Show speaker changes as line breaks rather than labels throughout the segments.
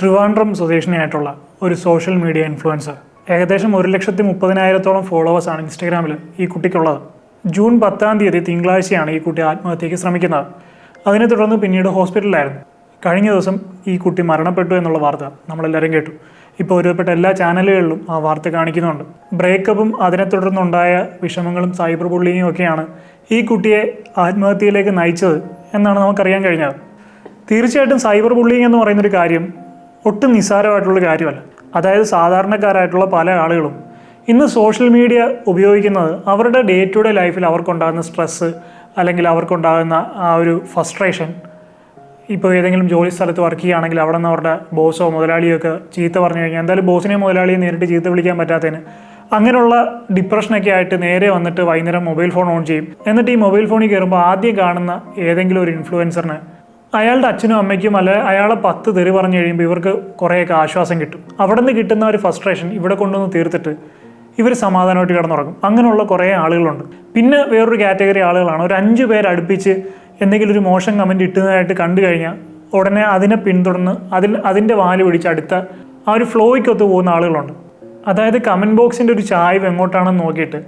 ട്രിവാൻഡ്രം സ്വദേശിനിയായിട്ടുള്ള ഒരു social media influencer ഏകദേശം ഒരു ലക്ഷത്തി മുപ്പതിനായിരത്തോളം ഫോളോവേഴ്സാണ് ഇൻസ്റ്റാഗ്രാമിൽ ഈ കുട്ടിക്കുള്ളത്. ജൂൺ പത്താം തീയതി തിങ്കളാഴ്ചയാണ് ഈ കുട്ടി ആത്മഹത്യയ്ക്ക് ശ്രമിക്കുന്നത്. അതിനെ തുടർന്ന് പിന്നീട് ഹോസ്പിറ്റലിലായിരുന്നു. കഴിഞ്ഞ ദിവസം ഈ കുട്ടി മരണപ്പെട്ടു എന്നുള്ള വാർത്ത നമ്മളെല്ലാവരും കേട്ടു. ഇപ്പോൾ ഒരുപെട്ട എല്ലാ ചാനലുകളിലും ആ വാർത്ത കാണിക്കുന്നുണ്ട്. ബ്രേക്കപ്പും അതിനെ തുടർന്നുണ്ടായ വിഷമങ്ങളും സൈബർ ബുള്ളിങ്ങും ഒക്കെയാണ് ഈ കുട്ടിയെ ആത്മഹത്യയിലേക്ക് നയിച്ചത് എന്നാണ് നമുക്കറിയാൻ കഴിഞ്ഞത്. തീർച്ചയായിട്ടും സൈബർ ബുള്ളിങ് എന്ന് പറയുന്നൊരു കാര്യം ഒട്ടും നിസ്സാരമായിട്ടുള്ള കാര്യമല്ല. അതായത് സാധാരണക്കാരായിട്ടുള്ള പല ആളുകളും ഇന്ന് സോഷ്യൽ മീഡിയ ഉപയോഗിക്കുന്നത് അവരുടെ ഡേ ടു ഡേ ലൈഫിൽ അവർക്കുണ്ടാകുന്ന സ്ട്രെസ്സ് അല്ലെങ്കിൽ അവർക്കുണ്ടാകുന്ന ആ ഒരു ഫസ്ട്രേഷൻ ഇപ്പോൾ ഏതെങ്കിലും ജോലി സ്ഥലത്ത് വർക്ക് ചെയ്യുകയാണെങ്കിൽ അവിടെ നിന്ന് അവരുടെ ബോസോ മുതലാളിയോ ഒക്കെ ചീത്ത പറഞ്ഞു കഴിഞ്ഞാൽ എന്തായാലും ബോസിനെയും മുതലാളിയെ നേരിട്ട് ചീത്ത വിളിക്കാൻ പറ്റാത്തതിന് അങ്ങനെയുള്ള ഡിപ്രഷനൊക്കെ ആയിട്ട് നേരെ വന്നിട്ട് വൈകുന്നേരം മൊബൈൽ ഫോൺ ഓൺ ചെയ്യും. എന്നിട്ട് ഈ മൊബൈൽ ഫോണിൽ കയറുമ്പോൾ ആദ്യം കാണുന്ന ഏതെങ്കിലും ഒരു ഇൻഫ്ലുവൻസറിന് അയാളുടെ അച്ഛനും അമ്മയ്ക്കും അല്ലെ അയാളെ പത്ത് തെറി പറഞ്ഞു കഴിയുമ്പോൾ ഇവർക്ക് കുറേയൊക്കെ ആശ്വാസം കിട്ടും. അവിടെ നിന്ന് കിട്ടുന്ന ഒരു ഫ്രസ്ട്രേഷൻ ഇവിടെ കൊണ്ടുവന്ന് തീർത്തിട്ട് ഇവർ സമാധാനമായിട്ട് കിടന്നുറങ്ങും. അങ്ങനെയുള്ള കുറേ ആളുകളുണ്ട്. പിന്നെ വേറൊരു കാറ്റഗറി ആളുകളാണ്. ഒരു അഞ്ച് പേര് അടുപ്പിച്ച് എന്തെങ്കിലും ഒരു മോശം കമന്റ് ഇട്ടുന്നതായിട്ട് കണ്ടു കഴിഞ്ഞാൽ ഉടനെ അതിനെ പിന്തുടർന്ന് അതിൽ അതിന്റെ വാൽ പിടിച്ച് അടുത്ത ആ ഒരു ഫ്ലോയ്ക്കൊത്ത് പോകുന്ന ആളുകളുണ്ട്. അതായത് കമന്റ് ബോക്സിന്റെ ഒരു ചായ്വ് എങ്ങോട്ടാണെന്ന് നോക്കിയിട്ട്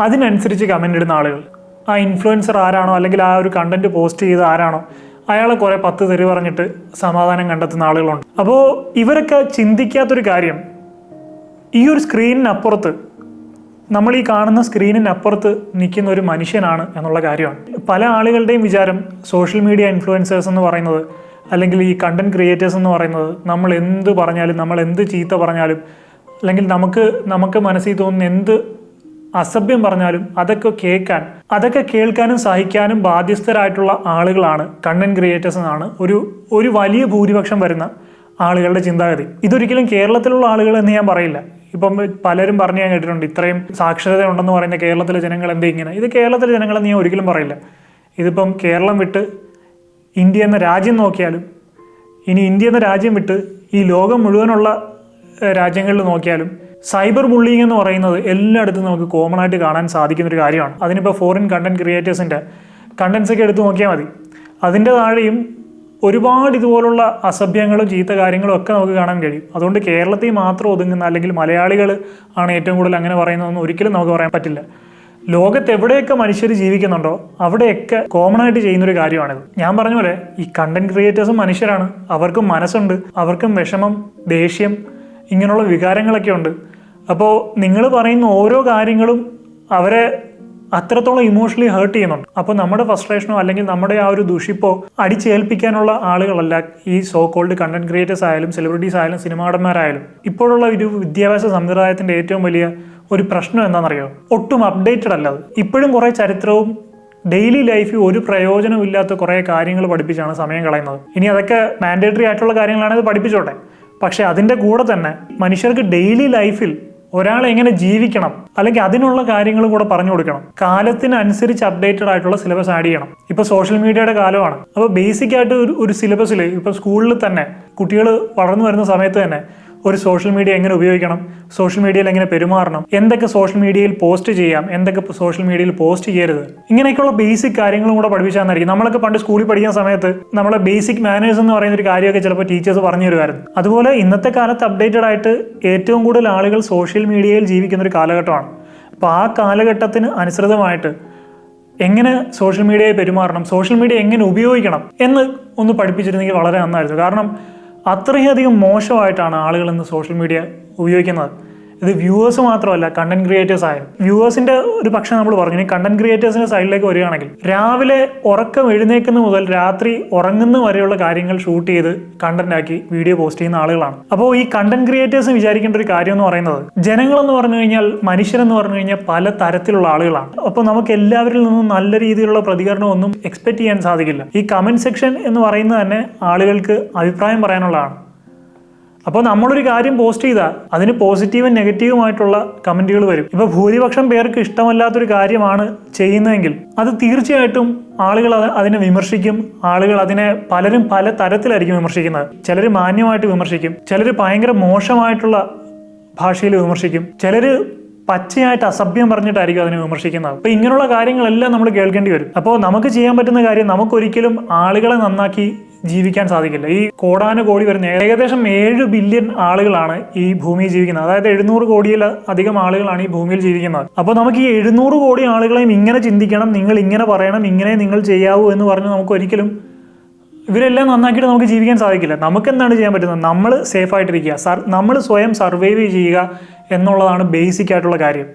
അതിനനുസരിച്ച് കമന്റ് ഇടുന്ന ആളുകൾ. ആ ഇൻഫ്ലുവൻസർ ആരാണോ അല്ലെങ്കിൽ ആ ഒരു കണ്ടന്റ് പോസ്റ്റ് ചെയ്ത ആരാണോ അയാളെ കുറേ പത്ത് തെറി പറഞ്ഞിട്ട് സമാധാനം കണ്ടെത്തുന്ന ആളുകളുണ്ട്. അപ്പോൾ ഇവരൊക്കെ ചിന്തിക്കാത്തൊരു കാര്യം ഈ ഒരു സ്ക്രീനിനപ്പുറത്ത് നമ്മൾ ഈ കാണുന്ന സ്ക്രീനിനപ്പുറത്ത് നിൽക്കുന്ന ഒരു മനുഷ്യനാണ് എന്നുള്ള കാര്യമാണ്. പല ആളുകളുടെയും വിചാരം സോഷ്യൽ മീഡിയ ഇൻഫ്ലുവൻസേഴ്സ് എന്ന് പറയുന്നത് അല്ലെങ്കിൽ ഈ കണ്ടന്റ് ക്രിയേറ്റേഴ്സ് എന്ന് പറയുന്നത് നമ്മൾ എന്ത് പറഞ്ഞാലും നമ്മൾ എന്ത് ചീത്ത പറഞ്ഞാലും അല്ലെങ്കിൽ നമുക്ക് നമുക്ക് മനസ്സിൽ തോന്നുന്ന എന്ത് അസഭ്യം പറഞ്ഞാലും അതൊക്കെ കേൾക്കാൻ അതൊക്കെ കേൾക്കാനും സഹിക്കാനും ബാധ്യസ്ഥരായിട്ടുള്ള ആളുകളാണ് കണ്ടന്റ് ക്രിയേറ്റേഴ്സ് എന്നാണ് ഒരു ഒരു വലിയ ഭൂരിപക്ഷം വരുന്ന ആളുകളുടെ ചിന്താഗതി. ഇതൊരിക്കലും കേരളത്തിലുള്ള ആളുകൾ എന്ന് ഞാൻ പറയില്ല. ഇപ്പം പലരും പറഞ്ഞു ഞാൻ കേട്ടിട്ടുണ്ട് ഇത്രയും സാക്ഷരത ഉണ്ടെന്ന് പറയുന്ന കേരളത്തിലെ ജനങ്ങൾ എന്താ ഇങ്ങനെ? ഇത് കേരളത്തിലെ ജനങ്ങളെന്ന് ഞാൻ ഒരിക്കലും പറയില്ല. ഇതിപ്പം കേരളം വിട്ട് ഇന്ത്യ എന്ന രാജ്യം നോക്കിയാലും ഇനി ഇന്ത്യ എന്ന രാജ്യം വിട്ട് ഈ ലോകം മുഴുവനുള്ള രാജ്യങ്ങളിൽ നോക്കിയാലും സൈബർ ബുള്ളിങ് എന്ന് പറയുന്നത് എല്ലായിടത്തും നമുക്ക് കോമൺ ആയിട്ട് കാണാൻ സാധിക്കുന്ന ഒരു കാര്യമാണ്. അതിനിപ്പോൾ ഫോറിൻ കണ്ടന്റ് ക്രിയേറ്റേഴ്സിന്റെ കണ്ടൻസ് ഒക്കെ എടുത്ത് നോക്കിയാൽ മതി. അതിന്റെ താഴെയും ഒരുപാട് ഇതുപോലുള്ള അസഭ്യങ്ങളും ചീത്ത കാര്യങ്ങളും ഒക്കെ നമുക്ക് കാണാൻ കഴിയും. അതുകൊണ്ട് കേരളത്തിൽ മാത്രം ഒതുങ്ങുന്ന അല്ലെങ്കിൽ മലയാളികൾ ആണ് ഏറ്റവും കൂടുതൽ അങ്ങനെ പറയുന്നതെന്ന് ഒരിക്കലും നമുക്ക് പറയാൻ പറ്റില്ല. ലോകത്ത് എവിടെയൊക്കെ മനുഷ്യർ ജീവിക്കുന്നുണ്ടോ അവിടെയൊക്കെ കോമൺ ആയിട്ട് ചെയ്യുന്നൊരു കാര്യമാണിത്. ഞാൻ പറഞ്ഞ പോലെ ഈ കണ്ടന്റ് ക്രിയേറ്റേഴ്സും മനുഷ്യരാണ്. അവർക്കും മനസ്സുണ്ട്. അവർക്കും വിഷമം ദേഷ്യം ഇങ്ങനെയുള്ള വികാരങ്ങളൊക്കെ ഉണ്ട്. അപ്പോൾ നിങ്ങൾ പറയുന്ന ഓരോ കാര്യങ്ങളും അവരെ അത്രത്തോളം ഇമോഷണലി ഹേർട്ട് ചെയ്യുന്നുണ്ട്. അപ്പോൾ നമ്മുടെ ഫ്രസ്ട്രേഷനോ അല്ലെങ്കിൽ നമ്മുടെ ആ ഒരു ദുഷിപ്പോ അടിച്ചേൽപ്പിക്കാനുള്ള ആളുകളല്ല ഈ സോ കോൾഡ് കണ്ടന്റ് ക്രിയേറ്റേഴ്സ് ആയാലും സെലിബ്രിറ്റീസ് ആയാലും സിനിമാടന്മാരായാലും ഇപ്പോഴുള്ള ഒരു വിദ്യാഭ്യാസ സമ്പ്രദായത്തിന്റെ ഏറ്റവും വലിയ ഒരു പ്രശ്നം എന്താണെന്നറിയോ? ഒട്ടും അപ്ഡേറ്റഡ് അല്ല അത്. ഇപ്പോഴും കുറേ ചരിത്രവും ഡെയിലി ലൈഫിൽ ഒരു പ്രയോജനവും ഇല്ലാത്ത കുറേ കാര്യങ്ങൾ പഠിപ്പിച്ചാണ് സമയം കളയുന്നത്. ഇനി അതൊക്കെ മാൻഡേറ്ററി ആയിട്ടുള്ള കാര്യങ്ങളാണ് അത് പഠിപ്പിച്ചോട്ടെ. പക്ഷെ അതിന്റെ കൂടെ തന്നെ മനുഷ്യർക്ക് ഡെയിലി ലൈഫിൽ ഒരാൾ എങ്ങനെ ജീവിക്കണം അല്ലെങ്കിൽ അതിനുള്ള കാര്യങ്ങൾ കൂടെ പറഞ്ഞു കൊടുക്കണം. കാലത്തിനനുസരിച്ച് അപ്ഡേറ്റഡ് ആയിട്ടുള്ള സിലബസ് ആഡ് ചെയ്യണം. ഇപ്പൊ സോഷ്യൽ മീഡിയയുടെ കാലമാണ്. അപ്പോൾ ബേസിക് ആയിട്ട് ഒരു സിലബസിൽ ഇപ്പൊ സ്കൂളിൽ തന്നെ കുട്ടികൾ വളർന്നു വരുന്ന സമയത്ത് തന്നെ ഒരു സോഷ്യൽ മീഡിയ എങ്ങനെ ഉപയോഗിക്കണം? സോഷ്യൽ മീഡിയയിൽ എങ്ങനെ പെരുമാറണം? എന്തൊക്കെ സോഷ്യൽ മീഡിയയിൽ പോസ്റ്റ് ചെയ്യാം? എന്തൊക്കെ സോഷ്യൽ മീഡിയയിൽ പോസ്റ്റ് ചെയ്യരുത്? ഇങ്ങനെയൊക്കെയുള്ള ബേസിക് കാര്യങ്ങളും കൂടെ പഠിപ്പിച്ചാന്നായിരിക്കും. നമ്മളൊക്കെ പണ്ട് സ്കൂളിൽ പഠിക്കുന്ന സമയത്ത് നമ്മളെ ബേസിക് മാനേഴ്സ് എന്ന് പറയുന്ന ഒരു കാര്യമൊക്കെ ചിലപ്പോൾ ടീച്ചേഴ്സ് പറഞ്ഞു തരുമായിരുന്നു അതുപോലെ ഇന്നത്തെ കാലത്ത് അപ്ഡേറ്റഡ് ആയിട്ട് ഏറ്റവും കൂടുതൽ ആളുകൾ സോഷ്യൽ മീഡിയയിൽ ജീവിക്കുന്ന ഒരു കാലഘട്ടമാണ്. അപ്പോൾ ആ കാലഘട്ടത്തിന് അനുസൃതമായിട്ട് എങ്ങനെ സോഷ്യൽ മീഡിയയെ പെരുമാറണം? സോഷ്യൽ മീഡിയ എങ്ങനെ ഉപയോഗിക്കണം? എന്ന് ഒന്ന് പഠിപ്പിച്ചിരുന്നെങ്കിൽ വളരെ നന്നായിരുന്നു. കാരണം അത്രയധികം മോശമായിട്ടാണ് ആളുകൾ ഇന്ന് സോഷ്യൽ മീഡിയ ഉപയോഗിക്കുന്നത്. ഇത് വ്യൂവേഴ്സ് മാത്രമല്ല കണ്ടന്റ് ക്രിയേറ്റേഴ്സ് ആയാലും വ്യൂവേഴ്സിന്റെ ഒരു പക്ഷെ നമ്മൾ പറഞ്ഞു കണ്ടന്റ് ക്രിയേറ്റേഴ്സിന്റെ സൈഡിലേക്ക് വരികയാണെങ്കിൽ രാവിലെ ഉറക്കം എഴുന്നേക്കുന്ന മുതൽ രാത്രി ഉറങ്ങുന്ന വരെയുള്ള കാര്യങ്ങൾ ഷൂട്ട് ചെയ്ത് കണ്ടന്റ് ആക്കി വീഡിയോ പോസ്റ്റ് ചെയ്യുന്ന ആളുകളാണ്. അപ്പോൾ ഈ കണ്ടന്റ് ക്രിയേറ്റേഴ്സ് വിചാരിക്കേണ്ട ഒരു കാര്യം എന്ന് പറയുന്നത് ജനങ്ങളെന്ന് പറഞ്ഞു കഴിഞ്ഞാൽ മനുഷ്യരെന്ന് പറഞ്ഞു കഴിഞ്ഞാൽ പല തരത്തിലുള്ള ആളുകളാണ്. അപ്പോൾ നമുക്ക് എല്ലാവരിൽ നിന്നും നല്ല രീതിയിലുള്ള പ്രതികരണം ഒന്നും എക്സ്പെക്ട് ചെയ്യാൻ സാധിക്കില്ല. ഈ കമന്റ് സെക്ഷൻ എന്ന് പറയുന്നത് തന്നെ ആളുകൾക്ക് അഭിപ്രായം പറയാനുള്ളതാണ്. അപ്പോൾ നമ്മളൊരു കാര്യം പോസ്റ്റ് ചെയ്താൽ അതിന് പോസിറ്റീവും നെഗറ്റീവുമായിട്ടുള്ള കമന്റുകൾ വരും. ഇപ്പൊ ഭൂരിപക്ഷം പേർക്ക് ഇഷ്ടമല്ലാത്തൊരു കാര്യമാണ് ചെയ്യുന്നതെങ്കിൽ അത് തീർച്ചയായിട്ടും ആളുകൾ അത് അതിനെ വിമർശിക്കും. ആളുകൾ അതിനെ പലരും പല തരത്തിലായിരിക്കും വിമർശിക്കുന്നത്. ചിലർ മാന്യമായിട്ട് വിമർശിക്കും. ചിലർ ഭയങ്കര മോശമായിട്ടുള്ള ഭാഷയിൽ വിമർശിക്കും. ചിലർ പച്ചയായിട്ട് അസഭ്യം പറഞ്ഞിട്ടായിരിക്കും അതിനെ വിമർശിക്കുന്നത്. അപ്പൊ ഇങ്ങനെയുള്ള കാര്യങ്ങളെല്ലാം നമ്മൾ കേൾക്കേണ്ടി വരും. അപ്പോൾ നമുക്ക് ചെയ്യാൻ പറ്റുന്ന കാര്യം നമുക്കൊരിക്കലും ആളുകളെ നന്നാക്കി ജീവിക്കാൻ സാധിക്കില്ല. ഈ കോടാനുകോടി വരുന്ന ഏകദേശം ഏഴ് ബില്യൺ ആളുകളാണ് ഈ ഭൂമിയിൽ ജീവിക്കുന്നത്. അതായത് എഴുന്നൂറ് കോടിയിൽ അധികം ആളുകളാണ് ഈ ഭൂമിയിൽ ജീവിക്കുന്നത്. അപ്പോൾ നമുക്ക് ഈ എഴുന്നൂറ് കോടി ആളുകളെയും ഇങ്ങനെ ചിന്തിക്കണം നിങ്ങൾ ഇങ്ങനെ പറയണം ഇങ്ങനെ നിങ്ങൾ ചെയ്യാവൂ എന്ന് പറഞ്ഞ് നമുക്ക് ഒരിക്കലും ഇവരെല്ലാം നന്നാക്കിയിട്ട് നമുക്ക് ജീവിക്കാൻ സാധിക്കില്ല. നമുക്ക് എന്താണ് ചെയ്യാൻ പറ്റുന്നത്? നമ്മൾ സേഫ് ആയിട്ടിരിക്കുക. സർ നമ്മൾ സ്വയം സർവൈവ് ചെയ്യുക എന്നുള്ളതാണ് ബേസിക് ആയിട്ടുള്ള കാര്യം.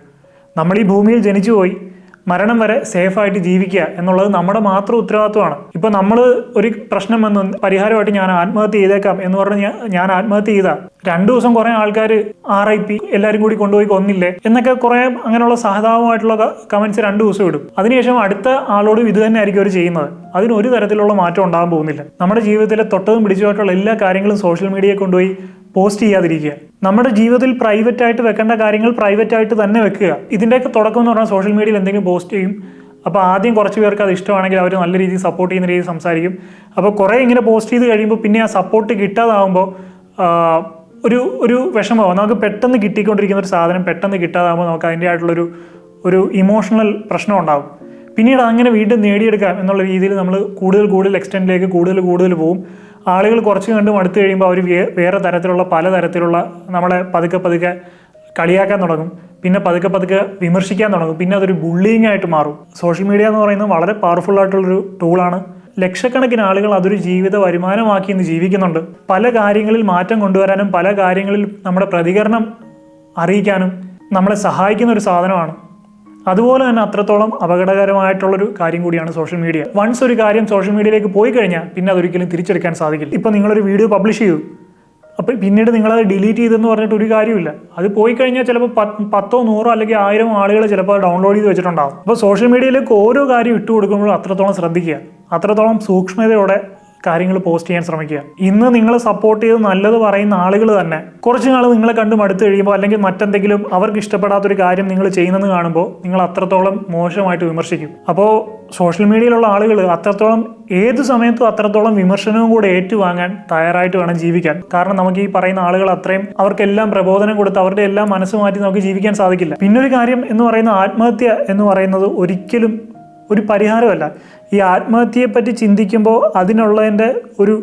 നമ്മൾ ഈ ഭൂമിയിൽ ജനിച്ചു പോയി മരണം വരെ സേഫായിട്ട് ജീവിക്കുക എന്നുള്ളത് നമ്മുടെ മാത്രം ഉത്തരവാദിത്വമാണ്. ഇപ്പൊ നമ്മൾ ഒരു പ്രശ്നം വന്ന് പരിഹാരമായിട്ട് ഞാൻ ആത്മഹത്യ ചെയ്തേക്കാം എന്ന് പറഞ്ഞ് ഞാൻ- ആത്മഹത്യ ചെയ്ത. രണ്ടു ദിവസം കുറെ ആൾക്കാർ ആർ ഐ പി എല്ലാവരും കൂടി കൊണ്ടുപോയി കൊന്നില്ലേ? എന്നൊക്കെ കുറെ അങ്ങനെയുള്ള സഹതാപമായിട്ടുള്ള കമന്റ്സ് രണ്ടു ദിവസം ഇടും. അതിനുശേഷം അടുത്ത ആളോടും ഇത് തന്നെ ആയിരിക്കും അവർ ചെയ്യുന്നത്. അതിന് ഒരു തരത്തിലുള്ള മാറ്റം ഉണ്ടാകാൻ പോകുന്നില്ല. നമ്മുടെ ജീവിതത്തിലെ തൊട്ടതും പിടിച്ചുമായിട്ടുള്ള എല്ലാ കാര്യങ്ങളും സോഷ്യൽ മീഡിയയെ കൊണ്ടുപോയി പോസ്റ്റ് ചെയ്യാതിരിക്കുക. നമ്മുടെ ജീവിതത്തിൽ പ്രൈവറ്റ് ആയിട്ട് വെക്കേണ്ട കാര്യങ്ങൾ പ്രൈവറ്റ് ആയിട്ട് തന്നെ വെക്കുക. ഇതിന്റെയൊക്കെ തുടക്കം എന്ന് പറഞ്ഞാൽ സോഷ്യൽ മീഡിയയിൽ എന്തെങ്കിലും പോസ്റ്റ് ചെയ്യും. അപ്പോൾ ആദ്യം കുറച്ച് പേർക്ക് അത് ഇഷ്ടമാണെങ്കിൽ അവർ നല്ല രീതിയിൽ സപ്പോർട്ട് ചെയ്യുന്ന രീതിയിൽ സംസാരിക്കും. അപ്പോൾ കുറേ ഇങ്ങനെ പോസ്റ്റ് ചെയ്ത് കഴിയുമ്പോൾ പിന്നെ ആ സപ്പോർട്ട് കിട്ടാതാവുമ്പോൾ ഒരു ഒരു വിഷമമാവും. നമുക്ക് പെട്ടെന്ന് കിട്ടിക്കൊണ്ടിരിക്കുന്ന ഒരു സാധനം പെട്ടെന്ന് കിട്ടാതാകുമ്പോൾ നമുക്ക് അതിന്റെ ആയിട്ടുള്ളൊരു ഒരു ഇമോഷണൽ പ്രശ്നം ഉണ്ടാകും പിന്നീട് അങ്ങനെ വീണ്ടും നേടിയെടുക്കാം എന്നുള്ള രീതിയിൽ നമ്മൾ കൂടുതൽ കൂടുതൽ എക്സ്റ്റെൻഡിലേക്ക് കൂടുതൽ കൂടുതൽ പോകും ആളുകൾ കുറച്ച് കണ്ട് മടുത്തു കഴിയുമ്പോൾ അവർ വേറെ തരത്തിലുള്ള പല തരത്തിലുള്ള നമ്മളെ പതുക്കെ പതുക്കെ കളിയാക്കാൻ തുടങ്ങും. പിന്നെ പതുക്കെ പതുക്കെ വിമർശിക്കാൻ തുടങ്ങും. പിന്നെ അതൊരു ബുള്ളിങ് ആയിട്ട് മാറും. സോഷ്യൽ മീഡിയ എന്ന് പറയുന്നത് വളരെ പവർഫുൾ ആയിട്ടുള്ളൊരു ടൂളാണ് ലക്ഷക്കണക്കിന് ആളുകൾ അതൊരു ജീവിത വരുമാനമാക്കി ഇന്ന് ജീവിക്കുന്നുണ്ട്. പല കാര്യങ്ങളിൽ മാറ്റം കൊണ്ടുവരാനും പല കാര്യങ്ങളിൽ നമ്മുടെ പ്രതികരണം അറിയിക്കാനും നമ്മളെ സഹായിക്കുന്ന ഒരു സാധനമാണ്. അതുപോലെ തന്നെ അത്രത്തോളം അപകടകരമായിട്ടുള്ളൊരു കാര്യം കൂടിയാണ് സോഷ്യൽ മീഡിയ. വൺസ് ഒരു കാര്യം സോഷ്യൽ മീഡിയയിലേക്ക് പോയി കഴിഞ്ഞാൽ പിന്നെ അതൊരിക്കലും തിരിച്ചെടുക്കാൻ സാധിക്കില്ല. ഇപ്പം നിങ്ങളൊരു വീഡിയോ പബ്ലിഷ് ചെയ്തു. അപ്പോൾ പിന്നീട് നിങ്ങളത് ഡിലീറ്റ് ചെയ്തെന്ന് പറഞ്ഞിട്ട് ഒരു കാര്യമില്ല അത് പോയി കഴിഞ്ഞാൽ ചിലപ്പോൾ പത്ത് നൂറോ അല്ലെങ്കിൽ ആയിരം ആളുകൾ ചിലപ്പോൾ ഡൗൺലോഡ് ചെയ്ത് വെച്ചിട്ടുണ്ടാകും അപ്പോൾ സോഷ്യൽ മീഡിയയിലേക്ക് ഓരോ കാര്യം ഇട്ടു കൊടുക്കുമ്പോഴും അത്രത്തോളം ശ്രദ്ധിക്കുക. അത്രത്തോളം സൂക്ഷ്മതയോടെ കാര്യങ്ങൾ പോസ്റ്റ് ചെയ്യാൻ ശ്രമിക്കുക. ഇന്ന് നിങ്ങൾ സപ്പോർട്ട് ചെയ്ത് നല്ലത് പറയുന്ന ആളുകൾ തന്നെ കുറച്ച് നാൾ നിങ്ങളെ കണ്ട് മടുത്തു കഴിയുമ്പോൾ അല്ലെങ്കിൽ മറ്റെന്തെങ്കിലും അവർക്ക് ഇഷ്ടപ്പെടാത്തൊരു കാര്യം നിങ്ങൾ ചെയ്യുന്നെന്ന് കാണുമ്പോൾ നിങ്ങൾ അത്രത്തോളം മോശമായിട്ട് വിമർശിക്കും. അപ്പോൾ സോഷ്യൽ മീഡിയയിലുള്ള ആളുകൾ അത്രത്തോളം ഏത് സമയത്തും അത്രത്തോളം വിമർശനവും കൂടെ ഏറ്റുവാങ്ങാൻ തയ്യാറായിട്ട് വേണം ജീവിക്കാൻ. കാരണം നമുക്ക് ഈ പറയുന്ന ആളുകൾ അത്രയും അവർക്കെല്ലാം പ്രബോധനം കൊടുത്ത് അവരുടെ എല്ലാം മനസ്സ് മാറ്റി നമുക്ക് ജീവിക്കാൻ സാധിക്കില്ല. പിന്നൊരു കാര്യം എന്ന് പറയുന്ന ആത്മഹത്യ എന്ന് പറയുന്നത് ഒരിക്കലും ഒരു പരിഹാരമല്ല. ഈ ആത്മഹത്യയെപ്പറ്റി ചിന്തിക്കുമ്പോൾ അതിനുള്ളതിന്റെ ഒരു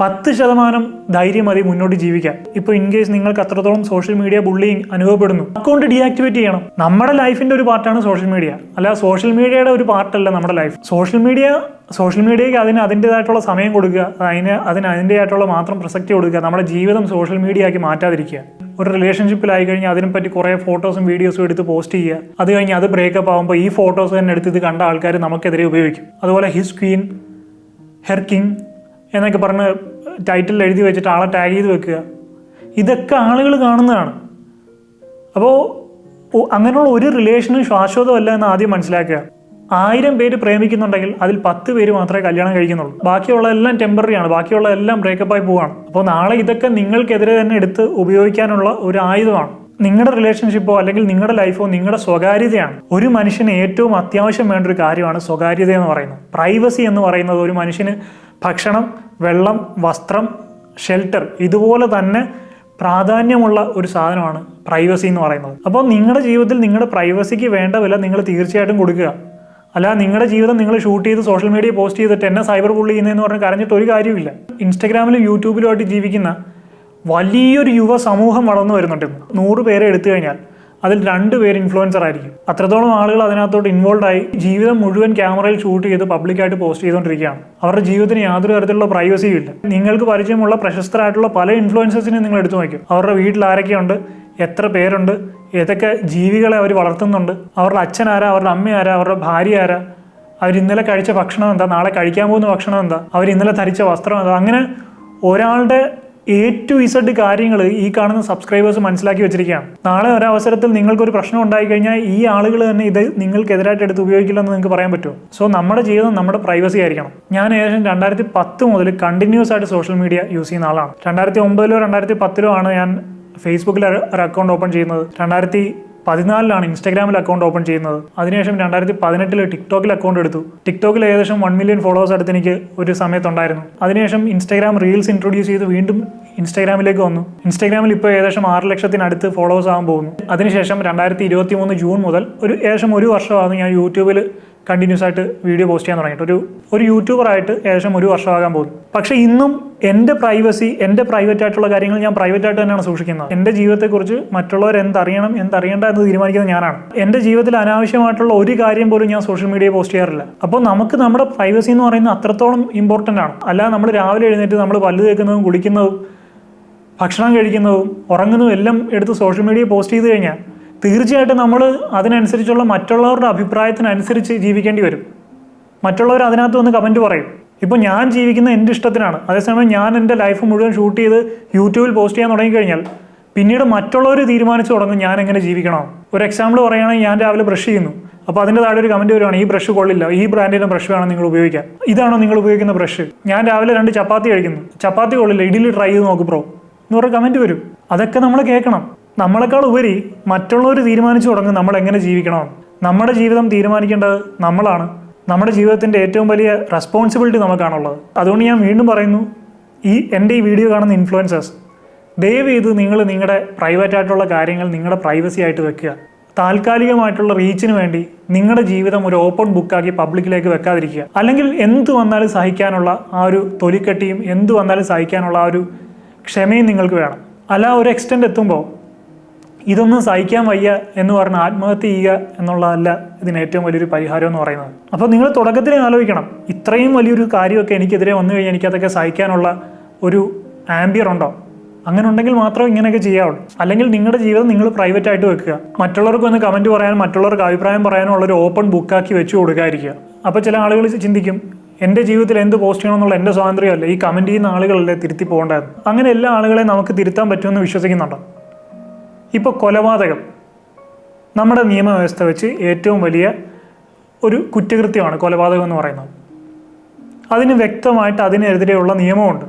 പത്ത് ശതമാനം ധൈര്യം മതി മുന്നോട്ട് ജീവിക്കാൻ ഇപ്പോൾ ഇൻ കേസ് നിങ്ങൾക്ക് അത്രത്തോളം സോഷ്യൽ മീഡിയ ബുള്ളിങ് അനുഭവപ്പെടുന്നു. അക്കൗണ്ട് ഡീആക്ടിവേറ്റ് ചെയ്യണം. നമ്മുടെ ലൈഫിന്റെ ഒരു പാർട്ടാണ് സോഷ്യൽ മീഡിയ അല്ല സോഷ്യൽ മീഡിയയുടെ ഒരു പാർട്ടല്ല നമ്മുടെ ലൈഫ് സോഷ്യൽ മീഡിയ സോഷ്യൽ മീഡിയയ്ക്ക് അതിന് അതിന്റെതായിട്ടുള്ള സമയം കൊടുക്കുക. അതിന് അതിന് അതിന്റെതായിട്ടുള്ള മാത്രം പ്രസക്തി കൊടുക്കുക. നമ്മുടെ ജീവിതം സോഷ്യൽ മീഡിയ ആക്കി മാറ്റാതിരിക്കുക. ഒരു റിലേഷൻഷിപ്പിലായി കഴിഞ്ഞാൽ അതിനെപ്പറ്റി കുറേ ഫോട്ടോസും വീഡിയോസും എടുത്ത് പോസ്റ്റ് ചെയ്യുക. അത് കഴിഞ്ഞ് അത് ബ്രേക്കപ്പ് ആകുമ്പോൾ ഈ ഫോട്ടോസ് തന്നെ എടുത്ത് ഇത് കണ്ട ആൾക്കാർ നമുക്കെതിരെ ഉപയോഗിക്കും. അതുപോലെ ഹിസ് ക്വീൻ ഹെർ കിങ് എന്നൊക്കെ പറഞ്ഞ് ടൈറ്റിൽ എഴുതി വെച്ചിട്ട് ആളെ ടാഗ് ചെയ്ത് വെക്കുക. ഇതൊക്കെ ആളുകൾ കാണുന്നതാണ്. അപ്പോൾ അങ്ങനെയുള്ള ഒരു റിലേഷനും ശാശ്വതമല്ല എന്ന് ആദ്യം മനസ്സിലാക്കുക. ആയിരം പേര് പ്രേമിക്കുന്നുണ്ടെങ്കിൽ അതിൽ പത്ത് പേര് മാത്രമേ കല്യാണം കഴിക്കുന്നുള്ളൂ. ബാക്കിയുള്ള എല്ലാം ടെമ്പററി ആണ്. ബാക്കിയുള്ള എല്ലാം ബ്രേക്കപ്പായി പോവാണ്. അപ്പോൾ നാളെ ഇതൊക്കെ നിങ്ങൾക്കെതിരെ തന്നെ എടുത്ത് ഉപയോഗിക്കാനുള്ള ഒരു ആയുധമാണ്. നിങ്ങളുടെ റിലേഷൻഷിപ്പോ അല്ലെങ്കിൽ നിങ്ങളുടെ ലൈഫോ നിങ്ങളുടെ സ്വകാര്യതയാണ്. ഒരു മനുഷ്യന് ഏറ്റവും അത്യാവശ്യം വേണ്ട ഒരു കാര്യമാണ് സ്വകാര്യത എന്ന് പറയുന്നത്. പ്രൈവസി എന്ന് പറയുന്നത് ഒരു മനുഷ്യന് ഭക്ഷണം വെള്ളം വസ്ത്രം ഷെൽട്ടർ ഇതുപോലെ തന്നെ പ്രാധാന്യമുള്ള ഒരു സാധനമാണ് പ്രൈവസി എന്ന് പറയുന്നത്. അപ്പോൾ നിങ്ങളുടെ ജീവിതത്തിൽ നിങ്ങളുടെ പ്രൈവസിക്ക് വേണ്ട വില നിങ്ങൾ തീർച്ചയായിട്ടും കൊടുക്കുക. അല്ല നിങ്ങളുടെ ജീവിതം നിങ്ങൾ ഷൂട്ട് ചെയ്ത് സോഷ്യൽ മീഡിയ പോസ്റ്റ് ചെയ്തിട്ട് എന്നെ സൈബർ ബുള്ളി ചെയ്യുന്നതെന്ന് പറഞ്ഞ് കരഞ്ഞിട്ട് ഒരു കാര്യമില്ല ഇൻസ്റ്റഗ്രാമിലും യൂട്യൂബിലുമായിട്ട് ജീവിക്കുന്ന വലിയൊരു യുവ സമൂഹം വളർന്നു വരുന്നുണ്ട്. നൂറ് പേരെ എടുത്തു കഴിഞ്ഞാൽ അതിൽ രണ്ട് പേര് ഇൻഫ്ലുവൻസർ ആയിരിക്കും. അത്രത്തോളം ആളുകൾ അതിനകത്തോട്ട് ഇൻവോൾവ് ആയി ജീവിതം മുഴുവൻ ക്യാമറയിൽ ഷൂട്ട് ചെയ്ത് പബ്ലിക്കായിട്ട് പോസ്റ്റ് ചെയ്തുകൊണ്ടിരിക്കുകയാണ് അവരുടെ ജീവിതത്തിന് യാതൊരു തരത്തിലുള്ള പ്രൈവസിയും ഇല്ല. നിങ്ങൾക്ക് പരിചയമുള്ള പ്രശസ്തരായിട്ടുള്ള പല ഇൻഫ്ലുവൻസേഴ്സിനെ നിങ്ങൾ എടുത്തു നോക്കും അവരുടെ വീട്ടിൽ ആരൊക്കെയുണ്ട്? എത്ര പേരുണ്ട്? ഏതൊക്കെ ജീവികളെ അവർ വളർത്തുന്നുണ്ട്? അവരുടെ അച്ഛൻ ആരാ? അവരുടെ അമ്മ ആരാ? അവരുടെ ഭാര്യ ആരാ? അവർ ഇന്നലെ കഴിച്ച ഭക്ഷണം എന്താ? നാളെ കഴിക്കാൻ പോകുന്ന ഭക്ഷണം എന്താ? അവർ ഇന്നലെ ധരിച്ച വസ്ത്രം എന്താ? അങ്ങനെ ഒരാളുടെ എ ടു ഇസഡ് കാര്യങ്ങൾ ഈ കാണുന്ന സബ്സ്ക്രൈബേഴ്സ് മനസ്സിലാക്കി വെച്ചിരിക്കുകയാണ്. നാളെ ഒരവസരത്തിൽ നിങ്ങൾക്കൊരു പ്രശ്നം ഉണ്ടായി കഴിഞ്ഞാൽ ഈ ആളുകൾ തന്നെ ഇത് നിങ്ങൾക്ക് നിങ്ങൾക്കെതിരായിട്ട് എടുത്ത് ഉപയോഗിക്കില്ലെന്ന് നിങ്ങൾക്ക് പറയാൻ പറ്റുമോ? സോ നമ്മുടെ ജീവിതം നമ്മുടെ പ്രൈവസി ആയിരിക്കണം. ഞാൻ ഏകദേശം രണ്ടായിരത്തി പത്ത് മുതൽ കണ്ടിന്യൂസ് ആയിട്ട് സോഷ്യൽ മീഡിയ യൂസ് ചെയ്യുന്ന ആളാണ്. രണ്ടായിരത്തി ഒമ്പതിലോ രണ്ടായിരത്തി പത്തിലോ ആണ് ഞാൻ ഫേസ്ബുക്കിൽ ഒരു അക്കൗണ്ട് ഓപ്പൺ ചെയ്യുന്നത്. രണ്ടായിരത്തി പതിനാലിലാണ് ഇൻസ്റ്റാഗ്രാമിൽ അക്കൗണ്ട് ഓപ്പൺ ചെയ്യുന്നത്. അതിനുശേഷം രണ്ടായിരത്തി പതിനെട്ടിൽ ടിക്ടോക്കിൽ അക്കൗണ്ട് എടുത്തു. ടിക്ടോക്കിൽ ഏകദേശം വൺ മില്യൺ ഫോളോവേഴ്സ് അടുത്ത് എനിക്ക് ഒരു സമയത്തുണ്ടായിരുന്നു. അതിനുശേഷം ഇൻസ്റ്റാഗ്രാം റീൽസ് ഇൻട്രൊഡ്യൂസ് ചെയ്ത് വീണ്ടും ഇൻസ്റ്റാഗ്രാമിലേക്ക് വന്നു. ഇൻസ്റ്റാഗ്രാമിൽ ഇപ്പോൾ ഏകദേശം ആറ് ലക്ഷത്തിനടുത്ത് ഫോളോവേഴ്സ് ആകാൻ പോകുന്നു. അതിനുശേഷം രണ്ടായിരത്തി ഇരുപത്തി മൂന്ന് ജൂൺ മുതൽ ഒരു ഏകദേശം ഒരു വർഷമാണ് ഞാൻ യൂട്യൂബിൽ കണ്ടിന്യൂസ് ആയിട്ട് വീഡിയോ പോസ്റ്റ് ചെയ്യാൻ തുടങ്ങിയിട്ട്. ഒരു ഒരു യൂട്യൂബറായിട്ട് ഏകദേശം ഒരു വർഷമാകാൻ പോകും പക്ഷെ ഇന്നും എന്റെ പ്രൈവസി എന്റെ പ്രൈവറ്റ് ആയിട്ടുള്ള കാര്യങ്ങൾ ഞാൻ പ്രൈവറ്റ് ആയിട്ട് തന്നെയാണ് സൂക്ഷിക്കുന്നത്. എന്റെ ജീവിതത്തെക്കുറിച്ച് മറ്റുള്ളവർ എന്തറിയണം എന്തറിയേണ്ട എന്ന് തീരുമാനിക്കുന്നത് ഞാനാണ്. എന്റെ ജീവിതത്തിൽ അനാവശ്യമായിട്ടുള്ള ഒരു കാര്യം പോലും ഞാൻ സോഷ്യൽ മീഡിയയിൽ പോസ്റ്റ് ചെയ്യാറില്ല. അപ്പോൾ നമുക്ക് നമ്മുടെ പ്രൈവസി എന്ന് പറയുന്നത് അത്രത്തോളം ഇമ്പോർട്ടന്റ് ആണ്. അല്ലാതെ നമ്മൾ രാവിലെ എഴുന്നേറ്റ് നമ്മൾ പല്ല് തേക്കുന്നതും കുളിക്കുന്നതും ഭക്ഷണം കഴിക്കുന്നതും ഉറങ്ങുന്നതും എല്ലാം എടുത്ത് സോഷ്യൽ മീഡിയയിൽ പോസ്റ്റ് ചെയ്ത് കഴിഞ്ഞാൽ തീർച്ചയായിട്ടും നമ്മൾ അതിനനുസരിച്ചുള്ള മറ്റുള്ളവരുടെ അഭിപ്രായത്തിനനുസരിച്ച് ജീവിക്കേണ്ടി വരും. മറ്റുള്ളവർ അതിനകത്ത് വന്ന് കമന്റ് പറയും. ഇപ്പോൾ ഞാൻ ജീവിക്കുന്ന എന്റെ ഇഷ്ടത്തിനാണ്. അതേസമയം ഞാൻ എന്റെ ലൈഫ് മുഴുവൻ ഷൂട്ട് ചെയ്ത് യൂട്യൂബിൽ പോസ്റ്റ് ചെയ്യാൻ തുടങ്ങിക്കഴിഞ്ഞാൽ പിന്നീട് മറ്റുള്ളവർ തീരുമാനിച്ചു തുടങ്ങും ഞാൻ എങ്ങനെ ജീവിക്കണം. ഒരു എക്സാമ്പിൾ പറയുകയാണെങ്കിൽ ഞാൻ രാവിലെ ബ്രഷ് ചെയ്യുന്നു. അപ്പോൾ അതിന്റെ താഴെ ഒരു കമന്റ് വരുവാണ് ഈ ബ്രഷ് കൊള്ളില്ല. ഈ ബ്രാൻഡിന്റെ ബ്രഷ് വേണം നിങ്ങൾ ഉപയോഗിക്കാൻ. ഇതാണോ നിങ്ങൾ ഉപയോഗിക്കുന്ന ബ്രഷ് ഞാൻ രാവിലെ രണ്ട് ചപ്പാത്തി കഴിക്കുന്നു. ചപ്പാത്തി കൊള്ളില്ല. ഇഡ്ഡലി ട്രൈ ചെയ്ത് നോക്ക് ബ്രോ എന്ന് പറഞ്ഞ കമന്റ് വരും. അതൊക്കെ നമ്മൾ കേൾക്കണം. നമ്മളെക്കാൾ ഉപരി മറ്റുള്ളവർ തീരുമാനിച്ചു തുടങ്ങും നമ്മൾ എങ്ങനെ ജീവിക്കണം. നമ്മുടെ ജീവിതം തീരുമാനിക്കേണ്ടത് നമ്മളാണ്. നമ്മുടെ ജീവിതത്തിന്റെ ഏറ്റവും വലിയ റെസ്പോൺസിബിലിറ്റി നമുക്കാണുള്ളത്. അതുകൊണ്ട് ഞാൻ വീണ്ടും പറയുന്നു ഈ എന്റെ ഈ വീഡിയോ കാണുന്ന ഇൻഫ്ലുവൻസേഴ്സ് ദയവ് ചെയ്ത് നിങ്ങൾ നിങ്ങളുടെ പ്രൈവറ്റ് ആയിട്ടുള്ള കാര്യങ്ങൾ നിങ്ങളുടെ പ്രൈവസി ആയിട്ട് വെക്കുക. താൽക്കാലികമായിട്ടുള്ള റീച്ചിന് വേണ്ടി നിങ്ങളുടെ ജീവിതം ഒരു ഓപ്പൺ ബുക്കാക്കി പബ്ലിക്കിലേക്ക് വെക്കാതിരിക്കുക. അല്ലെങ്കിൽ എന്ത് വന്നാലും സഹിക്കാനുള്ള ആ ഒരു തൊലിക്കട്ടിയും എന്ത് വന്നാലും സഹിക്കാനുള്ള ആ ഒരു ക്ഷമയും നിങ്ങൾക്ക് വേണം. അല്ല ഒരു എക്സ്റ്റെൻഡ് എത്തുമ്പോൾ ഇതൊന്നും സഹിക്കാൻ വയ്യ എന്ന് പറഞ്ഞ് ആത്മഹത്യ ചെയ്യുക എന്നുള്ളതല്ല ഇതിന് ഏറ്റവും വലിയൊരു പരിഹാരം എന്ന് പറയുന്നത്. അപ്പോൾ നിങ്ങൾ തുടക്കത്തിൽ ആലോചിക്കണം. ഇത്രയും വലിയൊരു കാര്യമൊക്കെ എനിക്കെതിരെ വന്നു കഴിഞ്ഞാൽ എനിക്കതൊക്കെ സഹിക്കാനുള്ള ഒരു ആംബിയർ ഉണ്ടോ? അങ്ങനെ ഉണ്ടെങ്കിൽ മാത്രമേ ഇങ്ങനെയൊക്കെ ചെയ്യാവുള്ളൂ. അല്ലെങ്കിൽ നിങ്ങളുടെ ജീവിതം നിങ്ങൾ പ്രൈവറ്റ് ആയിട്ട് വെക്കുക. മറ്റുള്ളവർക്ക് ഒന്ന് കമന്റ് പറയാനും മറ്റുള്ളവർക്ക് അഭിപ്രായം പറയാനും ഉള്ളൊരു ഓപ്പൺ ബുക്കാക്കി വെച്ച് കൊടുക്കാതിരിക്കുക. അപ്പോൾ ചില ആളുകൾ ചിന്തിക്കും എന്റെ ജീവിതത്തിൽ എന്ത് പോസ്റ്റ് ചെയ്യണമെന്നുള്ള എന്റെ സ്വാതന്ത്ര്യമല്ല? ഈ കമന്റ് ചെയ്യുന്ന ആളുകളല്ലേ തിരുത്തി പോകേണ്ടത്? അങ്ങനെ എല്ലാ ആളുകളെയും നമുക്ക് തിരുത്താൻ പറ്റുമെന്ന് വിശ്വസിക്കുന്നുണ്ടോ? ഇപ്പോൾ കൊലപാതകം. നമ്മുടെ നിയമവ്യവസ്ഥ വെച്ച് ഏറ്റവും വലിയ ഒരു കുറ്റകൃത്യമാണ് കൊലപാതകം എന്ന് പറയുന്നത്. അതിന് വ്യക്തമായിട്ട് അതിനെതിരെയുള്ള നിയമമുണ്ട്.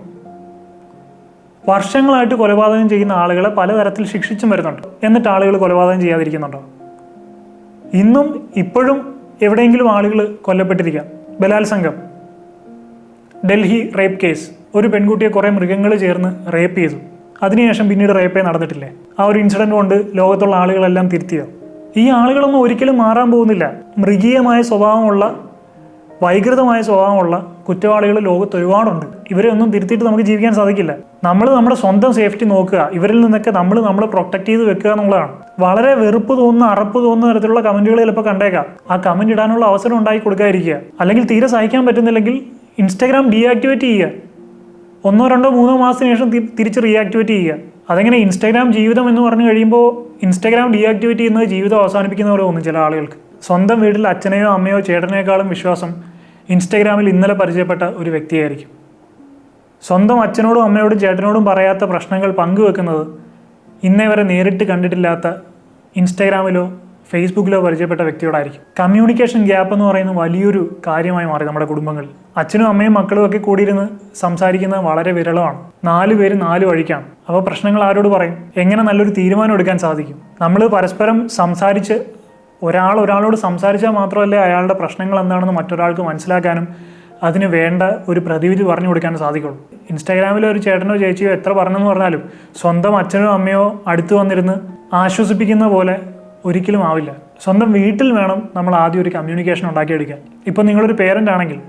വർഷങ്ങളായിട്ട് കൊലപാതകം ചെയ്യുന്ന ആളുകളെ പലതരത്തിൽ ശിക്ഷിച്ചും വരുന്നുണ്ട്. എന്നിട്ട് ആളുകൾ കൊലപാതകം ചെയ്യാതിരിക്കുന്നുണ്ടോ? ഇന്നും ഇപ്പോഴും എവിടെയെങ്കിലും ആളുകൾ കൊല്ലപ്പെട്ടിരിക്കാം. ബലാത്സംഗം. Delhi rape case. ഒരു പെൺകുട്ടിയെ കുറേ മൃഗങ്ങൾ ചേർന്ന് റേപ്പ് ചെയ്തു. അതിനുശേഷം പിന്നീട് റേപ്പേ നടന്നിട്ടില്ലേ? ആ ഒരു ഇൻസിഡന്റ് കൊണ്ട് ലോകത്തുള്ള ആളുകളെല്ലാം തിരുത്തിയോ? ഈ ആളുകളൊന്നും ഒരിക്കലും മാറാൻ പോകുന്നില്ല. മൃഗീയമായ സ്വഭാവമുള്ള വൈകൃതമായ സ്വഭാവമുള്ള കുറ്റവാളികൾ ലോകത്ത് ഒരുപാടുണ്ട്. ഇവരെ ഒന്നും തിരുത്തിയിട്ട് നമുക്ക് ജീവിക്കാൻ സാധിക്കില്ല. നമ്മൾ നമ്മുടെ സ്വന്തം സേഫ്റ്റി നോക്കുക. ഇവരിൽ നിന്നൊക്കെ നമ്മൾ നമ്മൾ പ്രൊട്ടക്ട് ചെയ്ത് വെക്കുക എന്നുള്ളതാണ്. വളരെ വെറുപ്പ് തോന്നുന്ന അറപ്പ് തോന്നുന്ന തരത്തിലുള്ള കമന്റുകൾ ചിലപ്പോൾ കണ്ടേക്കാം. ആ കമന്റ് ഇടാനുള്ള അവസരം ഉണ്ടാക്കി കൊടുക്കാതിരിക്കുക. അല്ലെങ്കിൽ തീരെ സഹിക്കാൻ പറ്റുന്നില്ലെങ്കിൽ ഇൻസ്റ്റാഗ്രാം ഡീആക്ടിവേറ്റ് ചെയ്യുക. ഒന്നോ രണ്ടോ മൂന്നോ മാസത്തിന് ശേഷം തിരിച്ച് റീആക്ടിവേറ്റ് ചെയ്യുക. അതെങ്ങനെ ഇൻസ്റ്റാഗ്രാം ജീവിതം എന്ന് പറഞ്ഞു കഴിയുമ്പോൾ ഇൻസ്റ്റാഗ്രാം ഡീആക്ടിവേറ്റ് ചെയ്യുന്നത് ജീവിതം അവസാനിപ്പിക്കുന്ന പോലെ തോന്നും ചില ആളുകൾക്ക്. സ്വന്തം വീട്ടിൽ അച്ഛനെയോ അമ്മയോ ചേട്ടനേക്കാളും വിശ്വാസം ഇൻസ്റ്റാഗ്രാമിൽ ഇന്നലെ പരിചയപ്പെട്ട ഒരു വ്യക്തിയായിരിക്കും. സ്വന്തം അച്ഛനോടും അമ്മയോടും ചേട്ടനോടും പറയാത്ത പ്രശ്നങ്ങൾ പങ്കുവെക്കുന്നത് ഇന്നേ വരെ നേരിട്ട് കണ്ടിട്ടില്ലാത്ത ഇൻസ്റ്റാഗ്രാമിലോ ഫേസ്ബുക്കിലോ പരിചയപ്പെട്ട വ്യക്തിയോടായിരിക്കും. കമ്മ്യൂണിക്കേഷൻ ഗ്യാപ്പ് എന്ന് പറയുന്നത് വലിയൊരു കാര്യമായി മാറി നമ്മുടെ കുടുംബങ്ങളിൽ. അച്ഛനും അമ്മയും മക്കളും ഒക്കെ കൂടിയിരുന്ന് സംസാരിക്കുന്നത് വളരെ വിരളമാണ്. നാല് പേര് നാല് വഴിക്കാണ്. അപ്പോൾ പ്രശ്നങ്ങൾ ആരോട് പറയും? എങ്ങനെ നല്ലൊരു തീരുമാനം എടുക്കാൻ സാധിക്കും? നമ്മൾ പരസ്പരം സംസാരിച്ച് ഒരാൾ ഒരാളോട് സംസാരിച്ചാൽ മാത്രമല്ലേ അയാളുടെ പ്രശ്നങ്ങൾ എന്താണെന്ന് മറ്റൊരാൾക്ക് മനസ്സിലാക്കാനും അതിന് വേണ്ട ഒരു പ്രതിവിധി പറഞ്ഞു കൊടുക്കാനും സാധിക്കുള്ളൂ. ഇൻസ്റ്റാഗ്രാമിൽ ഒരു ചേട്ടനോ ചേച്ചിയോ എത്ര പറഞ്ഞെന്ന് പറഞ്ഞാലും സ്വന്തം അച്ഛനോ അമ്മയോ അടുത്ത് വന്നിരുന്ന് ആശ്വസിപ്പിക്കുന്ന പോലെ ഒരിക്കലും ആവില്ല. സ്വന്തം വീട്ടിൽ വേണം നമ്മൾ ആദ്യം ഒരു കമ്മ്യൂണിക്കേഷൻ ഉണ്ടാക്കിയെടുക്കാൻ. ഇപ്പോൾ നിങ്ങളൊരു പേരന്റ് ആണെങ്കിൽ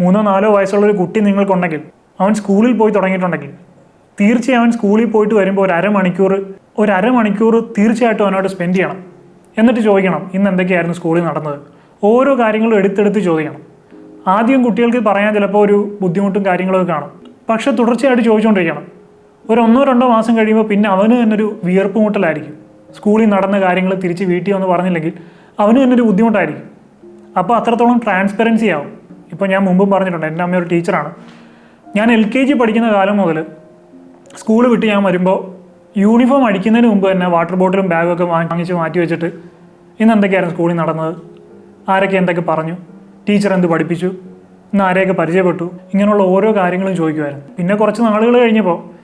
മൂന്നോ നാലോ വയസ്സുള്ള ഒരു കുട്ടി നിങ്ങൾക്കുണ്ടെങ്കിൽ അവൻ സ്കൂളിൽ പോയി തുടങ്ങിയിട്ടുണ്ടെങ്കിൽ തീർച്ചയായും അവൻ സ്കൂളിൽ പോയിട്ട് വരുമ്പോൾ ഒരു അരമണിക്കൂർ ഒരു അരമണിക്കൂർ തീർച്ചയായിട്ടും അവനോട് സ്പെൻഡ് ചെയ്യണം. എന്നിട്ട് ചോദിക്കണം ഇന്ന് എന്തൊക്കെയായിരുന്നു സ്കൂളിൽ നടന്നത്? ഓരോ കാര്യങ്ങളും എടുത്തെടുത്ത് ചോദിക്കണം. ആദ്യം കുട്ടികൾക്ക് പറയാൻ ചിലപ്പോൾ ഒരു ബുദ്ധിമുട്ടും കാര്യങ്ങളൊക്കെ കാണും. പക്ഷെ തുടർച്ചയായിട്ട് ചോദിച്ചുകൊണ്ടിരിക്കണം. ഒരു ഒന്നോ രണ്ടോ മാസം കഴിയുമ്പോൾ പിന്നെ അവന് തന്നെ ഒരു വിയർപ്പ് മുട്ടലായിരിക്കും. സ്കൂളിൽ നടന്ന കാര്യങ്ങൾ തിരിച്ച് വീട്ടിൽ വന്ന് പറഞ്ഞില്ലെങ്കിൽ അവനും എന്നൊരു ബുദ്ധിമുട്ടായിരിക്കും. അപ്പോൾ അത്രത്തോളം ട്രാൻസ്പെറൻസി ആവും. ഇപ്പോൾ ഞാൻ മുമ്പും പറഞ്ഞിട്ടുണ്ട് എന്റെ അമ്മ ഒരു ടീച്ചറാണ്. ഞാൻ എൽ കെ ജി പഠിക്കുന്ന കാലം മുതൽ സ്കൂൾ വിട്ട് ഞാൻ വരുമ്പോൾ യൂണിഫോം അടിക്കുന്നതിന് മുമ്പ് തന്നെ വാട്ടർ ബോട്ടിലും ബാഗും ഒക്കെ വാങ്ങിച്ച് മാറ്റി വെച്ചിട്ട് ഇന്ന് എന്തൊക്കെയായിരുന്നു സ്കൂളിൽ നടന്നത്? ആരൊക്കെ എന്തൊക്കെ പറഞ്ഞു? ടീച്ചർ എന്ത് പഠിപ്പിച്ചു? ഇന്ന് ആരെയൊക്കെ പരിചയപ്പെട്ടു? ഇങ്ങനെയുള്ള ഓരോ കാര്യങ്ങളും ചോദിക്കുമായിരുന്നു. പിന്നെ കുറച്ച് നാളുകൾ കഴിഞ്ഞപ്പോൾ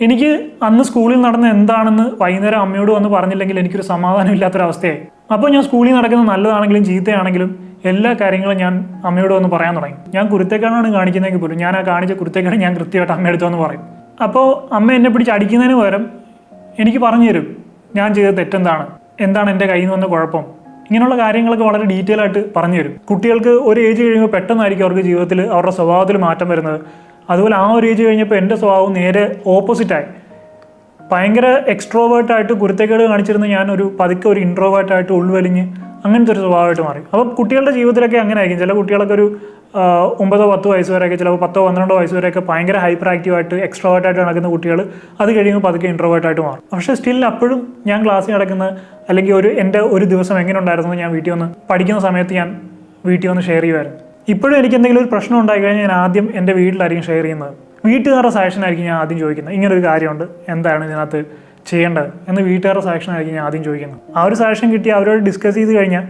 എനിക്ക് അന്ന് സ്കൂളിൽ നടന്ന എന്താണെന്ന് വൈകുന്നേരം അമ്മയോട് വന്ന് പറഞ്ഞില്ലെങ്കിൽ എനിക്കൊരു സമാധാനം ഇല്ലാത്തൊരവസ്ഥയായി. അപ്പോൾ ഞാൻ സ്കൂളിൽ നടക്കുന്നത് നല്ലതാണെങ്കിലും ചീത്തയാണെങ്കിലും എല്ലാ കാര്യങ്ങളും ഞാൻ അമ്മയോട് വന്ന് പറയാൻ തുടങ്ങി. ഞാൻ കുരുത്തേക്കാടാണ് കാണിക്കുന്നതെങ്കിൽ പോലും ഞാൻ ആ കാണിച്ച കുരുത്തേക്കാട് ഞാൻ കൃത്യമായിട്ട് അമ്മയെടുത്തു വന്ന് പറയും. അപ്പോൾ അമ്മ എന്നെ പിടിച്ച് അടിക്കുന്നതിന് പകരം എനിക്ക് പറഞ്ഞു തരും ഞാൻ ചെയ്ത തെറ്റെന്താണ്? എന്താണ് എന്റെ കയ്യിൽ നിന്ന് വന്ന കുഴപ്പം? ഇങ്ങനെയുള്ള കാര്യങ്ങളൊക്കെ വളരെ ഡീറ്റെയിൽ ആയിട്ട് പറഞ്ഞു തരും. കുട്ടികൾക്ക് ഒരു ഏജ് കഴിയുമ്പോൾ പെട്ടെന്നായിരിക്കും അവർക്ക് ജീവിതത്തിൽ അവരുടെ സ്വഭാവത്തിൽ മാറ്റം വരുന്നത്. അതുപോലെ ആ ഒരു ഏജ് കഴിഞ്ഞപ്പോൾ എന്റെ സ്വഭാവം നേരെ ഓപ്പോസിറ്റായി ഭയങ്കര എക്സ്ട്രോവേർട്ടായിട്ട് കുരുത്തക്കേട് കാണിച്ചിരുന്ന ഞാൻ ഒരു പതുക്കെ ഒരു ഇൻട്രോവേർട്ടായിട്ട് ഉൾവലിഞ്ഞ് അങ്ങനത്തെ ഒരു സ്വഭാവമായിട്ട് മാറി. അപ്പം കുട്ടികളുടെ ജീവിതത്തിലൊക്കെ അങ്ങനെ ആയിരിക്കും. ചില കുട്ടികളൊക്കെ ഒരു ഒമ്പതോ പത്തോ വയസ്സ് വരെയൊക്കെ ചിലപ്പോൾ പത്തോ പന്ത്രണ്ടോ വയസ്സ് വരെയൊക്കെ ഭയങ്കര ഹൈപ്പർ ആക്റ്റീവായിട്ട് എക്സ്ട്രോവേർട്ടായിട്ട് നടക്കുന്ന കുട്ടികൾ അത് കഴിയുമ്പോൾ പതുക്കെ ഇൻട്രോവേർട്ടായിട്ട് മാറും. പക്ഷേ സ്റ്റിൽ അപ്പോഴും ഞാൻ ക്ലാസ്സിൽ നടക്കുന്ന അല്ലെങ്കിൽ ഒരു എന്റെ ഒരു ദിവസം എങ്ങനെ ഉണ്ടായിരുന്നു ഞാൻ വീട്ടിൽ വന്ന് പഠിക്കുന്ന സമയത്ത് ഞാൻ വീട്ടിൽ വന്ന് ഷെയർ ചെയ്യുമായിരുന്നു. ഇപ്പോഴും എനിക്ക് എന്തെങ്കിലും ഒരു പ്രശ്നം ഉണ്ടായി കഴിഞ്ഞാൽ ഞാൻ ആദ്യം എന്റെ വീട്ടിലായിരിക്കും ഷെയർ ചെയ്യുന്നത്. വീട്ടുകാരുടെ സാക്ഷനായിരിക്കും ഞാൻ ആദ്യം ചോദിക്കുന്നത്. ഇങ്ങനൊരു കാര്യമുണ്ട്. എന്താണ് ഇതിനകത്ത് ചെയ്യേണ്ടത്? എന്ന് വീട്ടുകാരുടെ സാക്ഷനായിരിക്കും ഞാൻ ആദ്യം ചോദിക്കുന്നത്. ആ ഒരു സാക്ഷൻ കിട്ടി അവരോട് ഡിസ്കസ് ചെയ്ത് കഴിഞ്ഞാൽ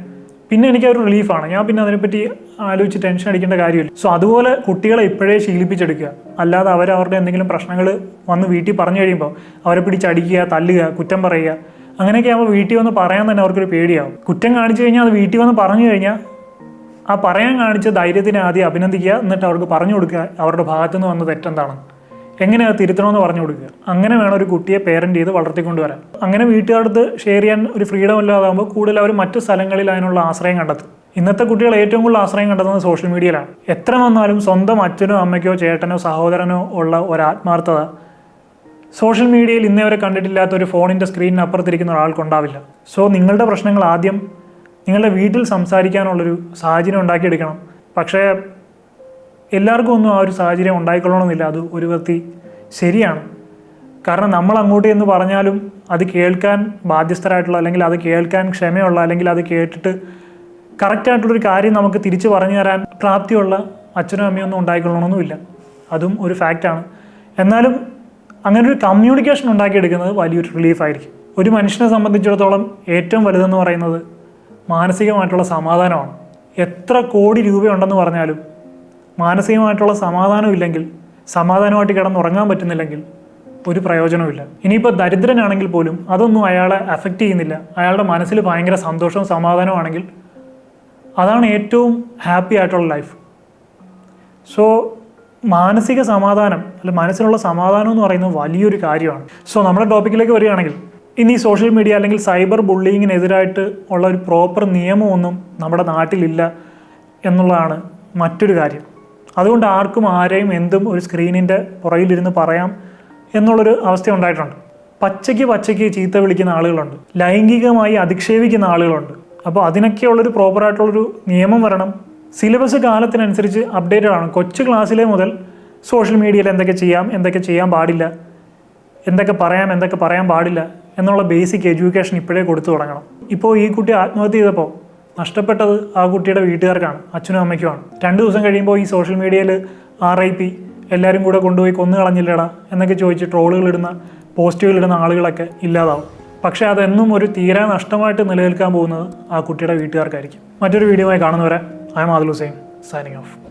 പിന്നെ എനിക്ക് ഒരു റിലീഫാണ് ഞാൻ പിന്നെ അതിനെപ്പറ്റി ആലോചിച്ച് ടെൻഷൻ അടിക്കേണ്ട കാര്യമില്ല. സോ അതുപോലെ കുട്ടികളെ ഇപ്പോഴേ ശീലിപ്പിച്ചെടുക്കുക. അല്ലാതെ അവർ അവരുടെ എന്തെങ്കിലും പ്രശ്നങ്ങൾ വന്ന് വീട്ടിൽ പറഞ്ഞു കഴിയുമ്പോൾ അവരെ പിടിച്ചടിക്കുക തല്ലുക കുറ്റം പറയുക അങ്ങനെയൊക്കെ ആകുമ്പോൾ വീട്ടിൽ വന്ന് പറയാൻ തന്നെ അവർക്കൊരു പേടിയാവും. കുറ്റം കാണിച്ചു കഴിഞ്ഞാൽ അത് വീട്ടിൽ വന്ന് പറഞ്ഞു കഴിഞ്ഞാൽ ആ പറയാൻ കാണിച്ച ധൈര്യത്തിനെ ആദ്യം അഭിനന്ദിക്കുക എന്നിട്ട് അവർക്ക് പറഞ്ഞു കൊടുക്കുക അവരുടെ ഭാഗത്തു നിന്ന് വന്ന തെറ്റെന്താണെന്ന്. എങ്ങനെ അത് തിരുത്തണമെന്ന് പറഞ്ഞു കൊടുക്കുക. അങ്ങനെ വേണം ഒരു കുട്ടിയെ പേരന്റ് ചെയ്ത് വളർത്തിക്കൊണ്ടുവരാൻ. അങ്ങനെ വീട്ടുകാർക്ക് ഷെയർ ചെയ്യാൻ ഒരു ഫ്രീഡം ഇല്ലാതാകുമ്പോൾ കൂടുതൽ അവർ മറ്റു സ്ഥലങ്ങളിൽ അതിനുള്ള ആശ്രയം കണ്ടെത്തും. ഇന്നത്തെ കുട്ടികൾ ഏറ്റവും കൂടുതൽ ആശ്രയം കണ്ടെത്തുന്നത് സോഷ്യൽ മീഡിയയിലാണ് എത്ര വന്നാലും സ്വന്തം അച്ഛനോ അമ്മയ്ക്കോ ചേട്ടനോ സഹോദരനോ ഉള്ള ഒരു ആത്മാർത്ഥത സോഷ്യൽ മീഡിയയിൽ ഇന്നേ വരെ കണ്ടിട്ടില്ലാത്ത ഒരു ഫോണിന്റെ സ്ക്രീനിന് അപ്പുറത്തിരിക്കുന്ന ഒരാൾക്കുണ്ടാവില്ല സോ നിങ്ങളുടെ പ്രശ്നങ്ങൾ ആദ്യം നിങ്ങളുടെ വീട്ടിൽ സംസാരിക്കാനുള്ളൊരു സാഹചര്യം ഉണ്ടാക്കിയെടുക്കണം. പക്ഷേ എല്ലാവർക്കും ഒന്നും ആ ഒരു സാഹചര്യം ഉണ്ടായിക്കൊള്ളണമെന്നില്ല. അത് ഒരു വ്യക്തി ശരിയാണ്. കാരണം നമ്മൾ അങ്ങോട്ട് എന്ന് പറഞ്ഞാലും അത് കേൾക്കാൻ ബാധ്യസ്ഥരായിട്ടുള്ള അല്ലെങ്കിൽ അത് കേൾക്കാൻ ക്ഷമയുള്ള അല്ലെങ്കിൽ അത് കേട്ടിട്ട് കറക്റ്റായിട്ടുള്ളൊരു കാര്യം നമുക്ക് തിരിച്ചു പറഞ്ഞു തരാൻ പ്രാപ്തിയുള്ള അച്ഛനും അമ്മയും ഒന്നും ഉണ്ടായിക്കൊള്ളണമെന്നുമില്ല. അതും ഒരു ഫാക്റ്റാണ് എന്നാലും അങ്ങനെ ഒരു കമ്മ്യൂണിക്കേഷൻ ഉണ്ടാക്കിയെടുക്കുന്നത് വലിയൊരു റിലീഫായിരിക്കും ഒരു മനുഷ്യനെ സംബന്ധിച്ചിടത്തോളം ഏറ്റവും വലുതെന്ന് പറയുന്നത് മാനസികമായിട്ടുള്ള സമാധാനമാണ്. എത്ര കോടി രൂപയുണ്ടെന്ന് പറഞ്ഞാലും മാനസികമായിട്ടുള്ള സമാധാനം ഇല്ലെങ്കിൽ സമാധാനമായിട്ട് കിടന്നുറങ്ങാൻ പറ്റുന്നില്ലെങ്കിൽ ഒരു പ്രയോജനവുമില്ല. ഇനിയിപ്പോൾ ദരിദ്രനാണെങ്കിൽ പോലും അതൊന്നും അയാളെ അഫക്റ്റ് ചെയ്യുന്നില്ല. അയാളുടെ മനസ്സിൽ ഭയങ്കര സന്തോഷവും സമാധാനമാണെങ്കിൽ അതാണ് ഏറ്റവും ഹാപ്പി ആയിട്ടുള്ള ലൈഫ് സോ മാനസിക സമാധാനം അല്ല മനസ്സിനുള്ള സമാധാനം എന്ന് പറയുന്നത് വലിയൊരു കാര്യമാണ്. സോ നമ്മുടെ ടോപ്പിക്കിലേക്ക് വരികയാണെങ്കിൽ ഇന്ന് ഈ സോഷ്യൽ മീഡിയ അല്ലെങ്കിൽ സൈബർ ബുള്ളിങ്ങിനെതിരായിട്ട് ഉള്ള ഒരു പ്രോപ്പർ നിയമമൊന്നും നമ്മുടെ നാട്ടിലില്ല എന്നുള്ളതാണ് മറ്റൊരു കാര്യം. അതുകൊണ്ട് ആർക്കും ആരെയും എന്തും ഒരു സ്ക്രീനിന്റെ പുറകിലിരുന്ന് പറയാം എന്നുള്ളൊരു അവസ്ഥ ഉണ്ടായിട്ടുണ്ട്. പച്ചയ്ക്ക് പച്ചയ്ക്ക് ചീത്ത വിളിക്കുന്ന ആളുകളുണ്ട്. ലൈംഗികമായി അധിക്ഷേപിക്കുന്ന ആളുകളുണ്ട്. അപ്പോൾ അതിനൊക്കെയുള്ളൊരു പ്രോപ്പറായിട്ടുള്ളൊരു നിയമം വരണം. സിലബസ് കാലത്തിനനുസരിച്ച് അപ്ഡേറ്റഡ് ആണ് കൊച്ചു ക്ലാസ്സിലെ മുതൽ സോഷ്യൽ മീഡിയയിൽ എന്തൊക്കെ ചെയ്യാം എന്തൊക്കെ ചെയ്യാൻ പാടില്ല എന്തൊക്കെ പറയാം എന്തൊക്കെ പറയാൻ പാടില്ല എന്നുള്ള ബേസിക് എഡ്യൂക്കേഷൻ ഇപ്പോഴേ കൊടുത്തു തുടങ്ങണം. ഇപ്പോൾ ഈ കുട്ടി ആത്മഹത്യ ചെയ്തപ്പോൾ നഷ്ടപ്പെട്ടത് ആ കുട്ടിയുടെ വീട്ടുകാർക്കാണ് അച്ഛനും അമ്മയ്ക്കുമാണ് രണ്ട് ദിവസം കഴിയുമ്പോൾ ഈ സോഷ്യൽ മീഡിയയിൽ ആർ ഐ പി എല്ലാവരും കൂടെ കൊണ്ടുപോയി കൊന്നു കളഞ്ഞില്ലടാ എന്നൊക്കെ ചോദിച്ച് ട്രോളുകൾ ഇടുന്ന പോസ്റ്റുകൾ ഇടുന്ന ആളുകളൊക്കെ ഇല്ലാതാവും. പക്ഷേ അതെന്നും ഒരു തീരാ നഷ്ടമായിട്ട് നിലനിൽക്കാൻ പോകുന്നത് ആ കുട്ടിയുടെ വീട്ടുകാർക്കായിരിക്കും. മറ്റൊരു വീഡിയോ ആയി കാണുന്നവരെ I Adul Hussain signing off